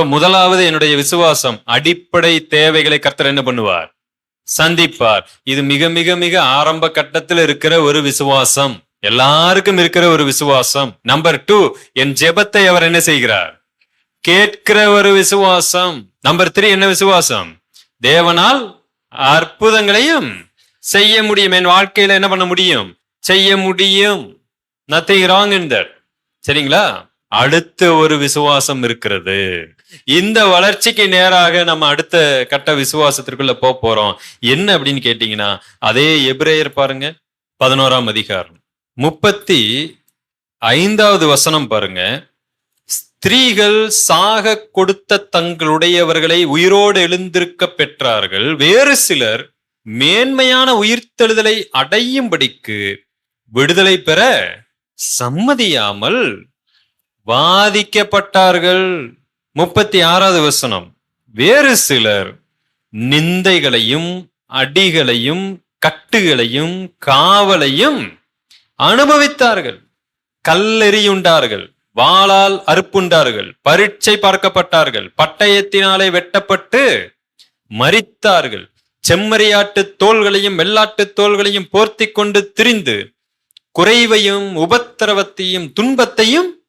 So முதலாவது என்னுடைய விசுவாசம் அடிப்படை தேவைகளை கர்த்தர் என்ன பண்ணுவார்? சந்திப்பார். இது மிக மிக மிக ஆரம்ப கட்டத்தில் இருக்கிற ஒரு விசுவாசம். எல்லாருக்கும் இருக்கிற ஒரு விசுவாசம். நம்பர் டூ என் ஜெபத்தை அவர் என்ன செய்கிறார்? கேட்கிற ஒரு விசுவாசம். நம்பர் த்ரீ என்ன விசுவாசம்? தேவனால் அற்புதங்களையும் செய்ய முடியும். என் வாழ்க்கையில என்ன பண்ண முடியும்? செய்ய முடியும். நத்திங் ராங் இன் தட் சரிங்களா? அடுத்த ஒரு விசுவாசம் இருக்கிறது. இந்த வளர்ச்சிக்கு நேராக நம்ம அடுத்த கட்ட விசுவாசத்திற்குள்ள போக போறோம். என்ன அப்படின்னு கேட்டீங்கன்னா அதே எபிரேயர் பாருங்க பதினோராம் அதிகாரம். முப்பத்தி ஐந்தாவது வசனம் பாருங்க. ஸ்திரீகள் சாக கொடுத்த தங்களுடையவர்களை உயிரோடு எழுந்திருக்க பெற்றார்கள். வேறு சிலர் மேன்மையான உயிர்த்தெழுதலை அடையும்படிக்கு விடுதலை பெற சம்மதியாமல் வாதிக்கப்பட்டார்கள். முப்பத்தி ஆறாவது வசனம். வேறு சிலர் நிந்தைகளையும் அடிகளையும் கட்டுகளையும் காவலையும் அனுபவித்தார்கள். கல்லெறியுண்டார்கள். வாளால் அறுப்புண்டார்கள். பரீட்சை பார்க்கப்பட்டார்கள். பட்டயத்தினாலே வெட்டப்பட்டு மறித்தார்கள் செம்மறியாட்டு தோள்களையும் வெள்ளாட்டு தோள்களையும் போர்த்தி கொண்டு திரிந்து குறைவையும் உபத்திரவத்தையும் துன்பத்தையும்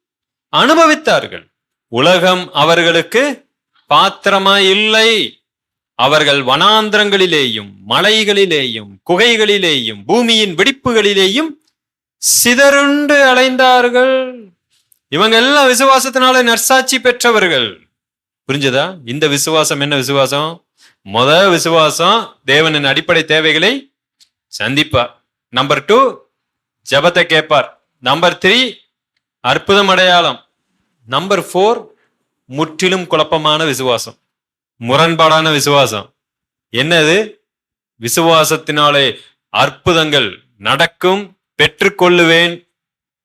அனுபவித்தார்கள். உலகம் அவர்களுக்கு பாத்திரமா இல்லை அவர்கள் வனாந்திரங்களிலேயும் மலைகளிலேயும் குகைகளிலேயும் பூமியின் வெடிப்புகளிலேயும் சிதறுண்டு அலைந்தார்கள். இவங்க எல்லாம் விசுவாசத்தினால நற்சாட்சி பெற்றவர்கள். புரிஞ்சதா? இந்த விசுவாசம் என்ன விசுவாசம்? முத விசுவாசம் தேவனின் அடிப்படை தேவைகளை சந்திப்பார் நம்பர் டூ ஜபத்தை கேட்பார். நம்பர் த்ரீ அற்புதம் அடையாளம் நம்பர் ஃபோர் முற்றிலும் குழப்பமான விசுவாசம். முரண்பாடான விசுவாசம். என்னது? விசுவாசத்தினாலே அற்புதங்கள் நடக்கும் பெற்றுக்கொள்ளுவேன்.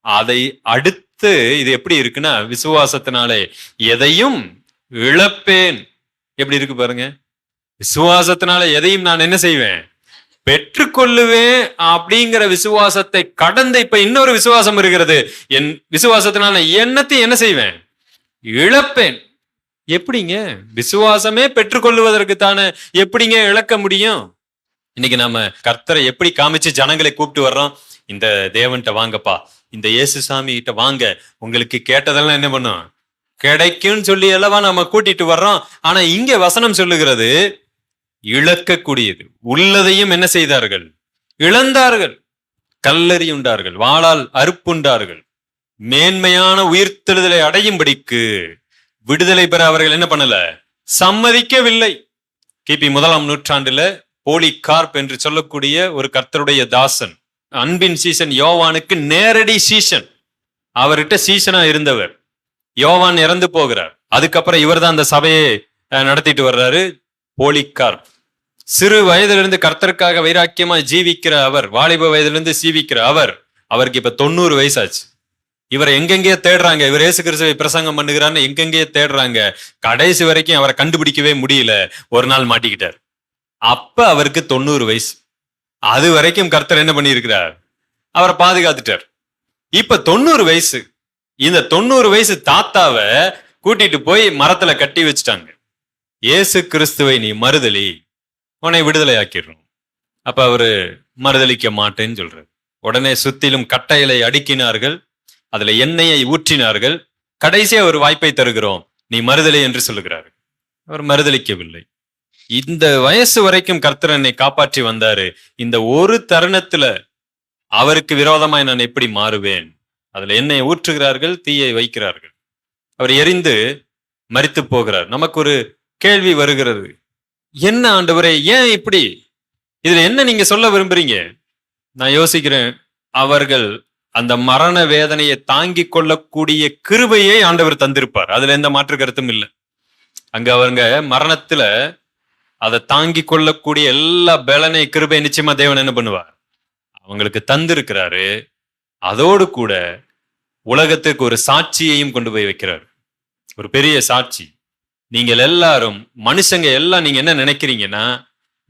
அதை அடுத்து இது எப்படி இருக்குன்னா விசுவாசத்தினாலே எதையும் இழப்பேன். எப்படி இருக்கு பாருங்க? விசுவாசத்தினால எதையும் நான் என்ன செய்வேன்? பெற்றுக்கொள்ளுவேன் அப்படிங்கிற விசுவாசத்தை கடந்து இப்ப இன்னொரு விசுவாசம் இருக்கிறது. என் விசுவாசத்தினால என்னத்தையும் என்ன செய்வேன்? இழப்பேன். எப்படிங்க? விசுவாசமே பெற்றுக்கொள்ளுவதற்கு தானே எப்படிங்க இழக்க முடியும்? இன்னைக்கு நம்ம கர்த்தரை எப்படி காமிச்சு ஜனங்களை கூப்பிட்டு வர்றோம்? இந்த தேவன்கிட்ட வாங்கப்பா. இந்த இயேசு சாமி கிட்ட வாங்க. உங்களுக்கு கேட்டதெல்லாம் என்ன பண்ணும்? கிடைக்கும்னு சொல்லி அல்லவா நம்ம கூட்டிட்டு வர்றோம். ஆனா இங்க வசனம் சொல்லுகிறது இழக்கக்கூடியது. உள்ளதையும் என்ன செய்தார்கள்? இழந்தார்கள். கல்லறியுண்டார்கள். வாளால் அறுப்புண்டார்கள். மேன்மையான உயிர்த்தெழுதலை அடையும்படிக்கு விடுதலை பெற அவர்கள் என்ன பண்ணல? சம்மதிக்கவில்லை. கிபி முதலாம் நூற்றாண்டுல போலி கார்ப் என்று சொல்லக்கூடிய ஒரு கர்த்தருடைய தாசன் அன்பின் சீசன் யோவானுக்கு நேரடி சீசன். அவர்கிட்ட சீசனா இருந்தவர். யோவான் இறந்து போகிறார். அதுக்கப்புறம் இவர்தான் அந்த சபையை நடத்திட்டு வர்றாரு போலிக்கார் சிறு வயதிலிருந்து கர்த்தருக்காக வைராக்கியமா ஜீவிக்கிற அவர் வாலிப வயதிலிருந்து ஜீவிக்கிற அவர் அவருக்கு இப்ப தொண்ணூறு வயசாச்சு. இவரை எங்கெங்கேயோ தேடுறாங்க? இவர் ஏசு கிறிஸ்துவை பிரசங்கம் பண்ணுகிறான்னு எங்கெங்கேயோ தேடுறாங்க? கடைசி வரைக்கும் அவரை கண்டுபிடிக்கவே முடியல. ஒரு நாள் மாட்டிக்கிட்டார். அப்ப அவருக்கு தொண்ணூறு வயசு. அது வரைக்கும் கர்த்தர் என்ன பண்ணியிருக்கிறார்? அவரை பாதுகாத்துட்டார். இப்ப தொண்ணூறு வயசு. இந்த தொண்ணூறு வயசு தாத்தாவை கூட்டிட்டு போய் மரத்துல கட்டி வச்சுட்டாங்க. ஏசு கிறிஸ்துவை நீ மறுதலி. உன்னை விடுதலை ஆக்கிடுறோம் அப்ப அவரு மறுதளிக்க மாட்டேன்னு சொல்றாரு. உடனே சுத்திலும் கட்டையிலை அடுக்கினார்கள். அதுல எண்ணெயை ஊற்றினார்கள். கடைசியா ஒரு வாய்ப்பை தருகிறோம். நீ மறுதலை என்று சொல்லுகிறார். அவர் மறுதளிக்கவில்லை இந்த வயசு வரைக்கும் கர்த்தர் என்னை காப்பாற்றி வந்தாரு. இந்த ஒரு தருணத்துல அவருக்கு விரோதமாய் நான் எப்படி மாறுவேன்? அதுல எண்ணெயை ஊற்றுகிறார்கள் தீயை வைக்கிறார்கள். அவர் எரிந்து மறித்து போகிறார். நமக்கு ஒரு கேள்வி வருகிறது. என்ன ஆண்டவரே ஏன் இப்படி? இதுல என்ன நீங்க சொல்ல விரும்புறீங்க? நான் யோசிக்கிறேன் அவர்கள் அந்த மரண வேதனையை தாங்கி கொள்ளக்கூடிய கிருபையை ஆண்டவர் தந்திருப்பார். அதுல எந்த மாற்று கருத்தும் இல்லை. அங்க அவங்க மரணத்துல அதை தாங்கி கொள்ளக்கூடிய எல்லா பலனை கிருபை நிச்சயமா தேவன் என்ன பண்ணுவார்? அவங்களுக்கு தந்திருக்கிறாரு. அதோடு கூட உலகத்துக்கு ஒரு சாட்சியையும் கொண்டு போய் வைக்கிறார். ஒரு பெரிய சாட்சி. நீங்கள் எல்லாரும் மனுஷங்க எல்லாம் நீங்க என்ன நினைக்கிறீங்கன்னா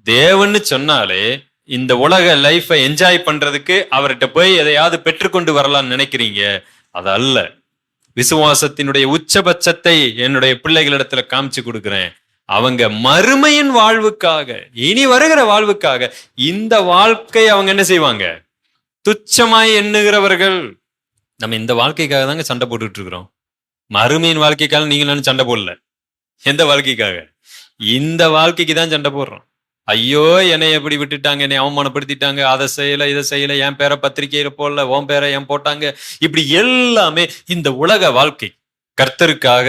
தேவன்னு சொன்னாலே இந்த உலக லைஃபை என்ஜாய் பண்றதுக்கு அவர்கிட்ட போய் எதையாவது பெற்றுக்கொண்டு வரலாம்னு நினைக்கிறீங்க? அது அல்ல. விசுவாசத்தினுடைய உச்சபட்சத்தை என்னுடைய பிள்ளைகளிடத்துல காமிச்சு கொடுக்குறேன். அவங்க மறுமையின் வாழ்வுக்காக இனி வருகிற வாழ்வுக்காக இந்த வாழ்க்கை அவங்க என்ன செய்வாங்க? துச்சமாய் எண்ணுகிறவர்கள். நம்ம இந்த வாழ்க்கைக்காக தாங்க சண்டை போட்டுட்டு இருக்கிறோம். மறுமையின் வாழ்க்கைக்காக நீங்களும் சண்டை போடல. எந்த வாழ்க்கைக்காக? இந்த வாழ்க்கைக்கு தான் சண்டை போடுறோம். ஐயோ என்னை எப்படி விட்டுட்டாங்க? என்னை அவமானப்படுத்திட்டாங்க? அதை செய்யல இதை செய்யல என் பேரை பத்திரிகையில போடல உன் பேரை என் போட்டாங்க. இப்படி எல்லாமே இந்த உலக வாழ்க்கை கர்த்தருக்காக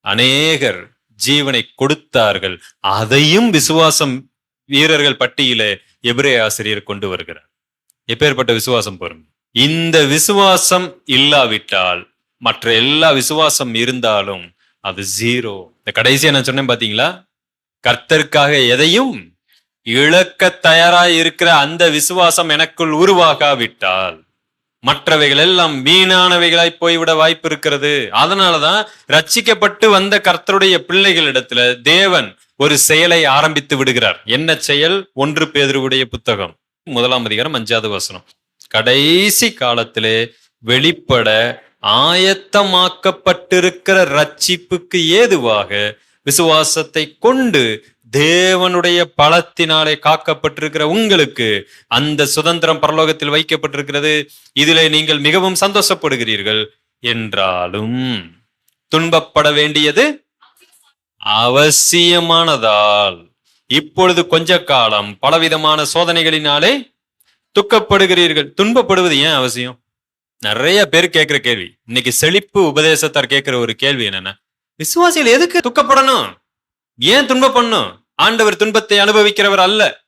அநேகர் ஜீவனை கொடுத்தார்கள். அதையும் விசுவாசம் வீரர்கள் பட்டியல எபிரே ஆசிரியர் கொண்டு வருகிறார். எப்பேற்பட்ட விசுவாசம் பாருங்க இந்த விசுவாசம் இல்லாவிட்டால் மற்ற எல்லா விசுவாசம் இருந்தாலும் அது ஜீரோ. இந்த கடைசியா நான் சொன்னேன் பாத்தீங்களா? கர்த்தருக்காக எதையும் இழக்க தயாராய் இருக்கிற அந்த விசுவாசம் எனக்குள் உருவாகாவிட்டால் மற்றவைகள் எல்லாம் வீணானவைகளாய் போய்விட வாய்ப்பு இருக்கிறது. அதனாலதான் ரட்சிக்கப்பட்டு வந்த கர்த்தருடைய பிள்ளைகளிடத்துல தேவன் ஒரு செயலை ஆரம்பித்து விடுகிறார். என்ன செயல்? ஒன்று பேதுருவுடைய புத்தகம். முதலாம் அதிகாரம் அஞ்சாவது வசனம். கடைசி காலத்திலே வெளிப்பட ஆயத்தமாக்கப்பட்டிருக்கிற ரட்சிப்புக்கு ஏதுவாக விசுவாசத்தை கொண்டு தேவனுடைய பலத்தினாலே காக்கப்பட்டிருக்கிற உங்களுக்கு அந்த சுதந்திரம் பரலோகத்தில் வைக்கப்பட்டிருக்கிறது. இதிலே நீங்கள் மிகவும் சந்தோஷப்படுகிறீர்கள் என்றாலும் துன்பப்பட வேண்டியது அவசியமானதால். இப்பொழுது கொஞ்ச காலம் பலவிதமான சோதனைகளினாலே துக்கப்படுகிறீர்கள். துன்பப்படுவது ஏன் அவசியம்? நிறைய பேர் கேட்கிற கேள்வி. இன்னைக்கு செழிப்பு உபதேசத்தார் கேட்கிற ஒரு கேள்வி என்னன்னா விசுவாசிகள் எதுக்கு துக்கப்படணும்? ஏன் துன்பப்படணும்? ஆண்டவர் துன்பத்தை அனுபவிக்கிறவர் அல்ல.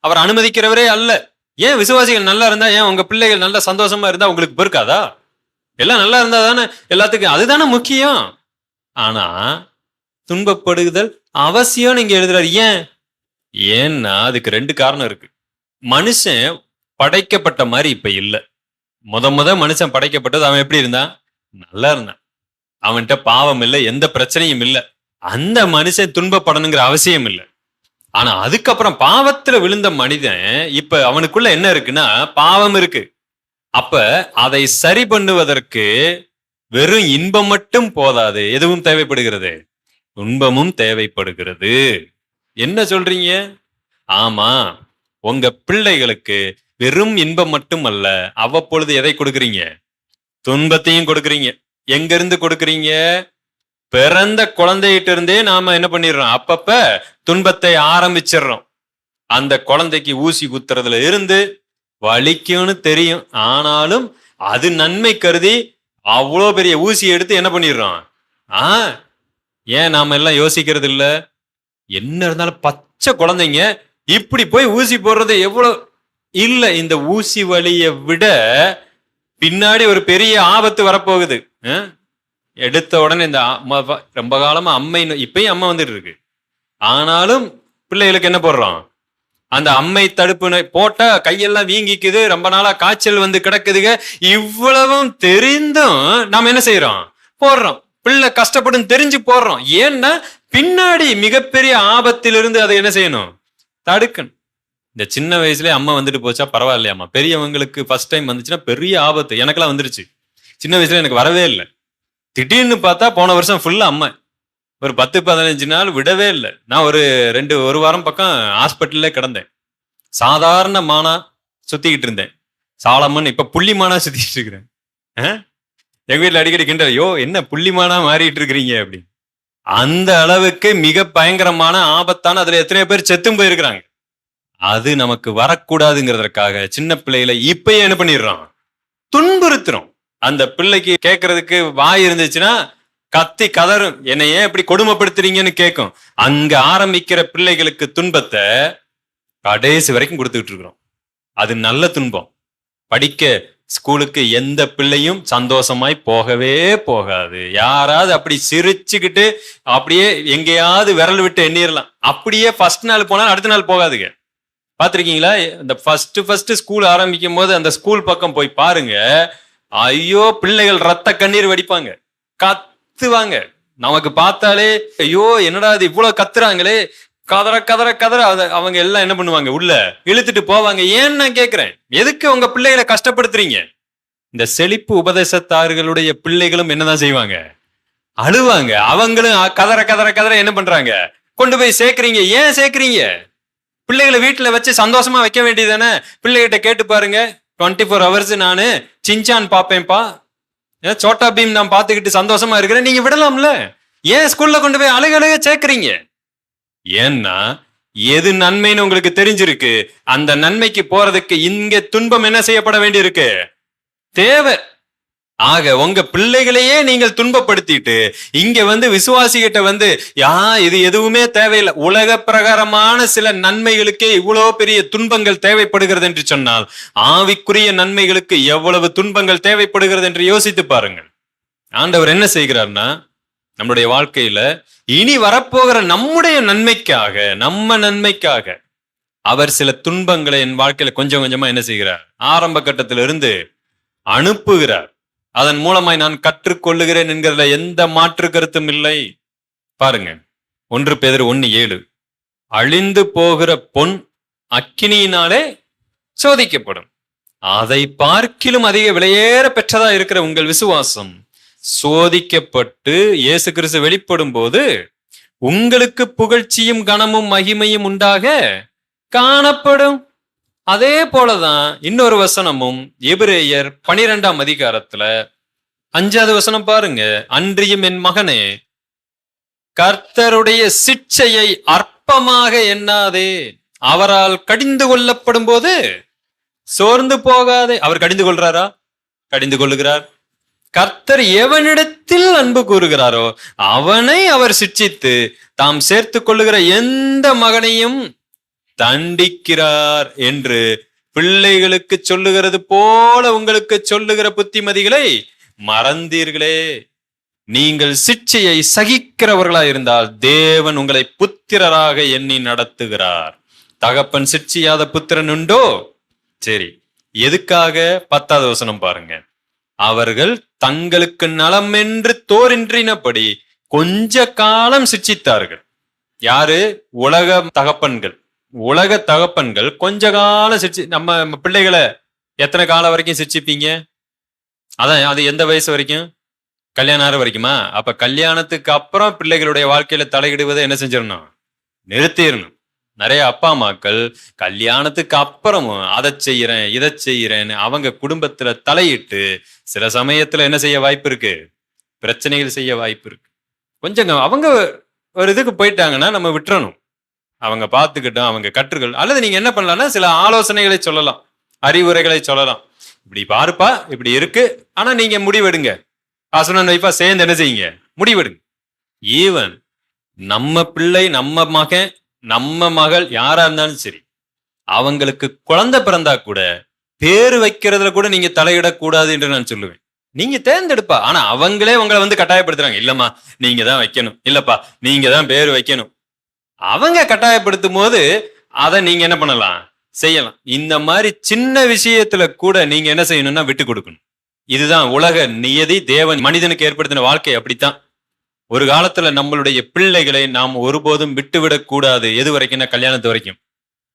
அவர் அனுமதிக்கிறவரே அல்ல. ஏன் விசுவாசிகள் நல்லா இருந்தா ஏன் உங்க பிள்ளைகள் நல்ல சந்தோஷமா இருந்தா உங்களுக்கு பொறுக்காதா? எல்லாம் நல்லா இருந்தா தானே? எல்லாத்துக்கும் அதுதானே முக்கியம். ஆனா துன்பப்படுதல் அவசியம் நீங்க எழுதுறாரு. ஏன்? ஏன்னா அதுக்கு ரெண்டு காரணம் இருக்கு. மனுஷன் படைக்கப்பட்ட மாதிரி இப்ப இல்லை. முத முத மனுஷன் படைக்கப்பட்டது அவன் எப்படி இருந்தான்? நல்லா இருந்தான். அவன்கிட்ட பாவம் இல்லை எந்த பிரச்சனையும் இல்லை. அந்த மனுஷன் துன்பப்படணுங்கிற அவசியம் இல்லை. ஆனா அதுக்கப்புறம் பாவத்துல விழுந்த மனிதன் இப்ப அவனுக்குள்ள என்ன இருக்குன்னா பாவம் இருக்கு. அப்ப அதை சரி பண்ணுவதற்கு வெறும் இன்பம் மட்டும் போதாது. எதுவும் தேவைப்படுகிறது? துன்பமும் தேவைப்படுகிறது. என்ன சொல்றீங்க? ஆமா உங்க பிள்ளைகளுக்கு வெறும் இன்பம் மட்டும் அல்ல அவ்வப்பொழுது எதை கொடுக்குறீங்க? துன்பத்தையும் கொடுக்குறீங்க. எங்க இருந்து கொடுக்குறீங்க? பிறந்த குழந்தைகிட்ட இருந்தே நாம என்ன பண்ணிடுறோம்? அப்பப்ப துன்பத்தை ஆரம்பிச்சிடுறோம். அந்த குழந்தைக்கு ஊசி குத்துறதுல இருந்து வலிக்கும்னு தெரியும். ஆனாலும் அது நன்மை கருதி அவ்வளோ பெரிய ஊசி எடுத்து என்ன பண்ணிடுறோம்? ஆ ஏன் நாம எல்லாம் யோசிக்கிறது இல்லை என்ன இருந்தாலும் பச்சை குழந்தைங்க இப்படி போய் ஊசி போடுறது எவ்வளோ இல்ல இந்த ஊசி வலியை விட பின்னாடி ஒரு பெரிய ஆபத்து வரப்போகுது. எடுத்த உடனே இந்த அம்மா- ரொம்ப காலமா அம்மை இப்பயும் அம்மா வந்துட்டு இருக்கு. ஆனாலும் பிள்ளைகளுக்கு என்ன போடுறோம்? அந்த அம்மை தடுப்பு போட்டா கையெல்லாம் வீங்கிக்குது ரொம்ப நாளா காய்ச்சல் வந்து கிடக்குதுங்க இவ்வளவும் தெரிந்தும் நாம் என்ன செய்யறோம் போடுறோம். பிள்ளை கஷ்டப்படும் தெரிஞ்சு போடுறோம். ஏன்னா பின்னாடி மிகப்பெரிய ஆபத்திலிருந்து அதை என்ன செய்யணும்? தடுக்கணும். இந்த சின்ன வயசுலேயே அம்மா வந்துட்டு போச்சா பரவாயில்லையாம்மா. பெரியவங்களுக்கு ஃபர்ஸ்ட் டைம் வந்துச்சுன்னா பெரிய ஆபத்து. எனக்கெல்லாம் வந்துருச்சு. சின்ன வயசுல எனக்கு வரவே இல்லை. திடீர்னு பார்த்தா போன வருஷம் ஃபுல்லாக அம்மா. ஒரு பத்து பதினஞ்சு நாள் விடவே இல்லை. நான் ஒரு ரெண்டு ஒரு வாரம் பக்கம் ஹாஸ்பிட்டல்ல கிடந்தேன். சாதாரண மானா சுத்திக்கிட்டு இருந்தேன். சாலமன் இப்ப புள்ளி மானா சுத்திட்டு இருக்கிறேன். ஆ? எங்க வீட்டில் அடிக்கடி கிண்டல் யோ என்ன புள்ளி மானா மாறிட்டு இருக்கிறீங்க? அப்படின்னு. அந்த அளவுக்கு மிக பயங்கரமான ஆபத்தான அதுல எத்தனை பேர் செத்தும் போயிருக்கிறாங்க. அது நமக்கு வரக்கூடாதுங்கிறதுக்காக சின்ன பிள்ளையில இப்பயே என்ன பண்ணிடுறோம்? துன்புறுத்துறோம். அந்த பிள்ளைக்கு கேட்கறதுக்கு வாய் இருந்துச்சுன்னா கத்தி கதறும். என்னை ஏன் இப்படி கொடுமைப்படுத்துறீங்கன்னு கேட்கும் அங்க ஆரம்பிக்கிற பிள்ளைகளுக்கு துன்பத்தை கடைசி வரைக்கும் கொடுத்துக்கிட்டு இருக்கிறோம். அது நல்ல துன்பம். படிக்க ஸ்கூலுக்கு எந்த பிள்ளையும் சந்தோஷமாய் போகவே போகாது. யாராவது அப்படி சிரிச்சுக்கிட்டு அப்படியே எங்கேயாவது விரல் விட்டு எண்ணிடலாம் அப்படியே ஃபர்ஸ்ட் நாள் போனால் அடுத்த நாள் போகாதுங்க. பார்த்துருக்கீங்களா? இந்த ஃபர்ஸ்ட் ஃபர்ஸ்ட் ஸ்கூல் ஆரம்பிக்கும் போது அந்த ஸ்கூல் பக்கம் போய் பாருங்க. ஐயோ பிள்ளைகள் ரத்த கண்ணீர் வடிப்பாங்க. கத்துவாங்க. நமக்கு பார்த்தாலே ஐயோ என்னடா இது இவ்வளவு கத்துறாங்களே. கதற கதற கதற. அதை அவங்க எல்லாம் என்ன பண்ணுவாங்க? உள்ள இழுத்துட்டு போவாங்க. ஏன்னு நான் கேட்குறேன் எதுக்கு உங்க பிள்ளைகளை கஷ்டப்படுத்துறீங்க? இந்த செழிப்பு உபதேசத்தார்களுடைய பிள்ளைகளும் என்னதான் செய்வாங்க? அழுவாங்க. அவங்களும் கதற கதற கதற என்ன பண்றாங்க? கொண்டு போய் சேர்க்கறீங்க. ஏன் சேர்க்கறீங்க? பிள்ளைகளை வீட்டில் வச்சு சந்தோஷமா வைக்க வேண்டியதானே பிள்ளைகிட்ட கேட்டு பாருங்க. டுவெண்ட்டி ஃபோர் ஹவர்ஸ் நான் சின்சான் பார்ப்பேன்ப்பா ஏன் சோட்டா பீம் நான் பார்த்துக்கிட்டு சந்தோஷமா இருக்கிறேன் நீங்க விடலாம்ல. ஏன் ஸ்கூல்ல கொண்டு போய் அழுக அழுக சேர்க்குறீங்க? ஏன்னா எது நன்மைன்னு உங்களுக்கு தெரிஞ்சிருக்கு அந்த நன்மைக்கு போறதுக்கு இங்க துன்பம் என்ன செய்யப்பட வேண்டியிருக்கு? தேவை. ஆக உங்க பிள்ளைகளையே நீங்கள் துன்பப்படுத்திட்டு இங்க வந்து விசுவாசிகிட்ட வந்து யா இது எதுவுமே தேவையில்லை. உலக பிரகாரமான சில நன்மைகளுக்கே இவ்வளவு பெரிய துன்பங்கள் தேவைப்படுகிறது என்று சொன்னால் ஆவிக்குரிய நன்மைகளுக்கு எவ்வளவு துன்பங்கள் தேவைப்படுகிறது என்று யோசித்து பாருங்கள். ஆண்டவர் என்ன செய்கிறார்னா நம்முடைய வாழ்க்கையில இனி வரப்போகிற நம்முடைய நன்மைக்காக நம்ம நன்மைக்காக அவர் சில துன்பங்களை என் வாழ்க்கையில கொஞ்சம் கொஞ்சமா என்ன செய்கிறார்? ஆரம்ப கட்டத்திலிருந்து அனுப்புகிறார். அதன் மூலமாய் நான் கற்றுக்கொள்ளுகிறேன் என்கிறதுல எந்த மாற்று கருத்தும் இல்லை. பாருங்க. ஒன்று பேதர் ஒன்னு ஏழு. அழிந்து போகிற பொன் அக்கினியினாலே சோதிக்கப்படும். அதை பார்க்கிலும் அதிக விலையேற பெற்றதா இருக்கிற உங்கள் விசுவாசம் சோதிக்கப்பட்டு இயேசு கிறிஸ்து வெளிப்படும் போது உங்களுக்கு புகழ்ச்சியும் கனமும் மகிமையும் உண்டாக காணப்படும். அதே போலதான் இன்னொரு வசனமும் எபிரேயர் பனிரெண்டாம் அதிகாரத்துல அஞ்சாவது வசனம் பாருங்க. அன்றியும் என் மகனே கர்த்தருடைய சிச்சையை அற்பமாக எண்ணாதே. அவரால் கடிந்து கொள்ளப்படும் போது சோர்ந்து போகாதே. அவர் கடிந்து கொள்றாரா? கடிந்து கொள்ளுகிறார். கர்த்தர் எவனிடத்தில் அன்பு கூறுகிறாரோ அவனை அவர் சிட்சித்து தாம் சேர்த்து கொள்ளுகிற எந்த மகனையும் தண்டிக்கிறார் என்று பிள்ளைகளுக்கு சொல்லுகிறது போல உங்களுக்கு சொல்லுகிற புத்திமதிகளை மறந்தீர்களே. நீங்கள் சிச்சையை சகிக்கிறவர்களா இருந்தால் தேவன் உங்களை புத்திரராக எண்ணி நடத்துகிறார். தகப்பன் சிச்சையாத புத்திரன் உண்டோ? சரி எதுக்காக பத்தாவது வசனம் பாருங்க. அவர்கள் தங்களுக்கு நலம் என்று தோரின்றினபடி கொஞ்ச காலம் சிச்சித்தார்கள் யாரு? உலக தகப்பன்கள். உலக தகப்பன்கள் கொஞ்ச காலம் சிரிச்சு நம்ம நம்ம பிள்ளைகளை எத்தனை காலம் வரைக்கும் சிரிச்சுப்பீங்க? அதான் அது எந்த வயசு வரைக்கும்? கல்யாணம் ஆகிற வரைக்குமா? அப்ப கல்யாணத்துக்கு அப்புறம் பிள்ளைகளுடைய வாழ்க்கையில தலையிடுவதை என்ன செஞ்சிடணும்? நிறுத்திடணும். நிறைய அப்பா அம்மாக்கள் கல்யாணத்துக்கு அப்புறமும் அதை செய்யறேன் இதை செய்யறேன்னு அவங்க குடும்பத்துல தலையிட்டு சில சமயத்துல என்ன செய்ய வாய்ப்பு இருக்கு? பிரச்சனைகள் செய்ய வாய்ப்பு இருக்கு. கொஞ்சம் அவங்க ஒரு இதுக்கு போயிட்டாங்கன்னா நம்ம விட்டுறணும். அவங்க பார்த்துக்கிட்டோம் அவங்க கற்றுக்கள் அல்லது நீங்க என்ன பண்ணலாம்னா சில ஆலோசனைகளை சொல்லலாம் அறிவுரைகளை சொல்லலாம். இப்படி பாருப்பா இப்படி இருக்கு. ஆனா நீங்க முடிவெடுங்க. ஹஸ்பண்ட் அண்ட் ஒய்ஃபா சேர்ந்து என்ன செய்யுங்க? முடிவெடுங்க. ஈவன் நம்ம பிள்ளை நம்ம மகன் நம்ம மகள் யாரா இருந்தாலும் சரி அவங்களுக்கு குழந்தை பிறந்தா கூட பேர் வைக்கிறதுல கூட நீங்க தலையிடக்கூடாது என்று நான் சொல்லுவேன். நீங்க தேர்ந்தெடுப்பா. ஆனா அவங்களே உங்களை வந்து கட்டாயப்படுத்துறாங்க. இல்லம்மா நீங்க தான் வைக்கணும். இல்லப்பா நீங்க தான் பேர் வைக்கணும். அவங்க கட்டாயப்படுத்தும் போது அதை நீங்க என்ன பண்ணலாம்? செய்யலாம். இந்த மாதிரி சின்ன விஷயத்துல கூட நீங்க என்ன செய்யணும்னா விட்டு கொடுக்கணும். இதுதான் உலக நியதி தேவன் மனிதனுக்கு ஏற்படுத்தின வாழ்க்கை அப்படித்தான். ஒரு காலத்துல நம்மளுடைய பிள்ளைகளை நாம் ஒருபோதும் விட்டுவிடக் கூடாது. எது வரைக்கும்னா கல்யாணத்து வரைக்கும்.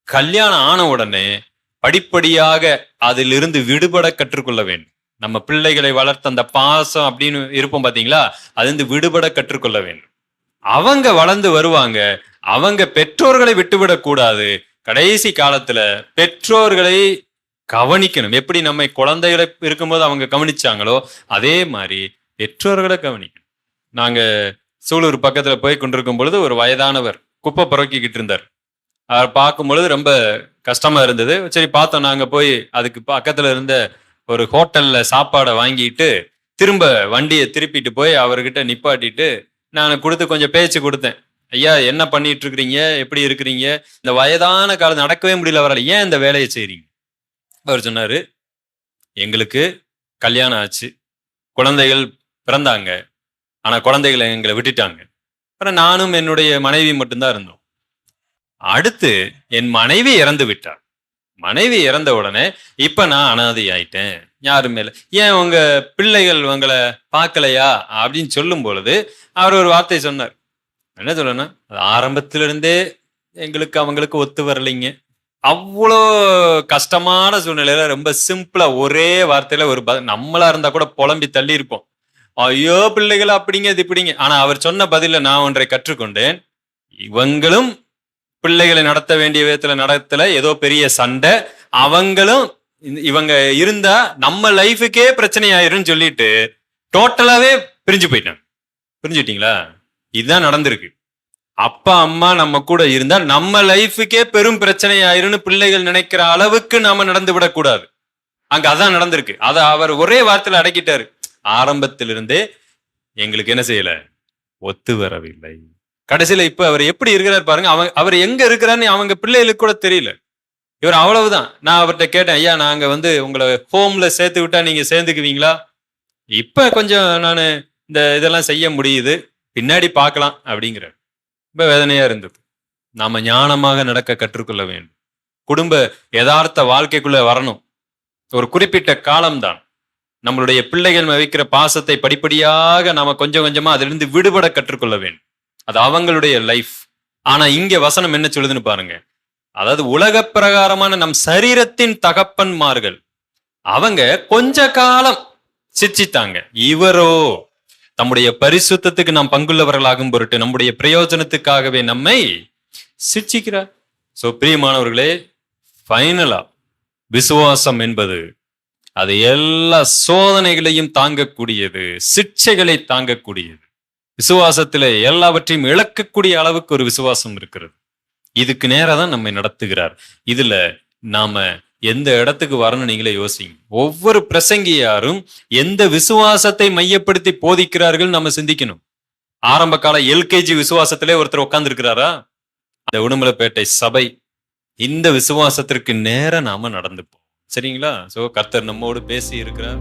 கல்யாணம் ஆன உடனே படிப்படியாக அதிலிருந்து விடுபட கற்றுக்கொள்ள வேண்டும். நம்ம பிள்ளைகளை வளர்த்த அந்த பாசம் அப்படின்னு இருப்போம் பாத்தீங்களா? வந்து விடுபட கற்றுக்கொள்ள வேண்டும். அவங்க வளர்ந்து வருவாங்க. அவங்க பெற்றோர்களை விட்டுவிடக் கூடாது. கடைசி காலத்துல பெற்றோர்களை கவனிக்கணும். எப்படி நம்ம குழந்தைகளை இருக்கும்போது அவங்க கவனிச்சாங்களோ அதே மாதிரி பெற்றோர்களை கவனிக்கணும். நாங்க சூலூர் பக்கத்துல போய் கொண்டிருக்கும் பொழுது ஒரு வயதானவர் குப்பை புறக்கிக்கிட்டு இருந்தார். அவர் பார்க்கும் பொழுது ரொம்ப கஷ்டமா இருந்தது. சரி பார்த்தோம். நாங்க போய் அதுக்கு பக்கத்துல இருந்த ஒரு ஹோட்டல்ல சாப்பாடை வாங்கிட்டு திரும்ப வண்டியை திருப்பிட்டு போய் அவர்கிட்ட நிப்பாட்டிட்டு நான் கொடுத்து கொஞ்சம் பேச்சு கொடுத்தேன். ஐயா என்ன பண்ணிட்டு இருக்கிறீங்க எப்படி இருக்கிறீங்க? இந்த வயதான காலம் நடக்கவே முடியல வரல ஏன் இந்த வேலையை செய்றீங்க? அவர் சொன்னாரு எங்களுக்கு கல்யாணம் ஆச்சு. குழந்தைகள் பிறந்தாங்க. ஆனா குழந்தைகளை எங்களை விட்டுட்டாங்க. அப்புறம் நானும் என்னுடைய மனைவி மட்டும்தான் இருந்தோம். அடுத்து என் மனைவி இறந்து விட்டார். மனைவி இறந்த உடனே இப்ப நான் அனாதை ஆயிட்டேன். யாரும் மேல ஏன் உங்க பிள்ளைகள் உங்களை பார்க்கலையா? அப்படின்னு சொல்லும் பொழுது அவர் ஒரு வார்த்தை சொன்னார். என்ன சொல்லணும் அது இருந்தே எங்களுக்கு அவங்களுக்கு ஒத்து வரலைங்க. அவ்வளோ கஷ்டமான சூழ்நிலையில ரொம்ப சிம்பிளா ஒரே வார்த்தையில ஒரு ப- நம்மளா இருந்தா கூட புலம்பி தள்ளி இருப்போம் ஐயோ பிள்ளைகள் அப்படிங்க இது இப்படிங்க ஆனா அவர் சொன்ன பதில நான் ஒன்றை கற்றுக்கொண்டேன். இவங்களும் பிள்ளைகளை நடத்த வேண்டிய விதத்துல நடத்தல ஏதோ பெரிய சண்டை. அவங்களும் இவங்க இருந்தா நம்ம லைஃபுக்கே பிரச்சனை ஆயிரும்னு சொல்லிட்டு டோட்டலாவே பிரிஞ்சு போயிட்டாங்க. புரிஞ்சுட்டீங்களா இதுதான் நடந்திருக்கு. அப்பா அம்மா நம்ம கூட இருந்தா நம்ம லைஃபுக்கே பெரும் பிரச்சனை ஆயிரும்னு பிள்ளைகள் நினைக்கிற அளவுக்கு நாம நடந்து விடக்கூடாது. அங்க அதான் நடந்திருக்கு. அதை அவர் ஒரே வார்த்தையில அடக்கிட்டாரு. ஆரம்பத்திலிருந்தே எங்களுக்கு என்ன செய்யல? ஒத்து வரவில்லை. கடைசியில இப்ப அவர் எப்படி இருக்கிறார் பாருங்க. அவன் அவர் எங்க இருக்கிறாருன்னு அவங்க பிள்ளைகளுக்கு கூட தெரியல. இவர் அவ்வளவுதான். நான் அவர்கிட்ட கேட்டேன் ஐயா நாங்க வந்து உங்களை ஹோம்ல சேர்த்து விட்டா நீங்க சேர்ந்துக்குவீங்களா? இப்ப கொஞ்சம் நான் இந்த இதெல்லாம் செய்ய முடியுது. பின்னாடி பார்க்கலாம் அப்படிங்கிறார். ரொம்ப வேதனையா இருந்தது. நாம ஞானமாக நடக்க கற்றுக்கொள்ள வேண்டும். குடும்ப யதார்த்த வாழ்க்கைக்குள்ள வரணும். ஒரு குறிப்பிட்ட காலம்தான். நம்மளுடைய பிள்ளைகள் வைக்கிற பாசத்தை படிப்படியாக நாம கொஞ்சம் கொஞ்சமா அதிலிருந்து விடுபட கற்றுக்கொள்ள வேண்டும். அது அவங்களுடைய லைஃப் ஆனா இங்க வசனம் என்ன சொல்லுதுன்னு பாருங்க. அதாவது உலக பிரகாரமான நம் சரீரத்தின் தகப்பன்மார்கள். அவங்க கொஞ்ச காலம் சிச்சித்தாங்க இவரோ தம்முடைய பரிசுத்தத்துக்கு நாம் பங்குள்ளவர்களாகும் பொருட்டு நம்முடைய பிரயோஜனத்துக்காகவே நம்மை சிச்சிக்கிறார் சோ பிரியமானவர்களே ஃபைனலா விசுவாசம் என்பது அது எல்லா சோதனைகளையும் தாங்கக்கூடியது சிக்ஷைகளை தாங்கக்கூடியது. விசுவாசத்துல எல்லாவற்றையும் இழக்கக்கூடிய அளவுக்கு ஒரு விசுவாசம் இருக்கிறது. இதுக்கு நேராக தான் நம்மை நடத்துகிறார். இதுல நாம எந்த இடத்துக்கு வரணும் நீங்களே யோசிங்க. ஒவ்வொரு பிரசங்கியாரும் எந்த விசுவாசத்தை மையப்படுத்தி போதிக்கிறார்கள் நம்ம சிந்திக்கணும். ஆரம்ப கால எல்கேஜி விசுவாசத்திலே ஒருத்தர் உட்கார்ந்து இருக்கிறாரா இந்த உடுமலைப்பேட்டை சபை. இந்த விசுவாசத்திற்கு நேர நாம நடந்துப்போம் சரிங்களா? சோ கர்த்தர் நம்மோடு பேசி இருக்கிறார்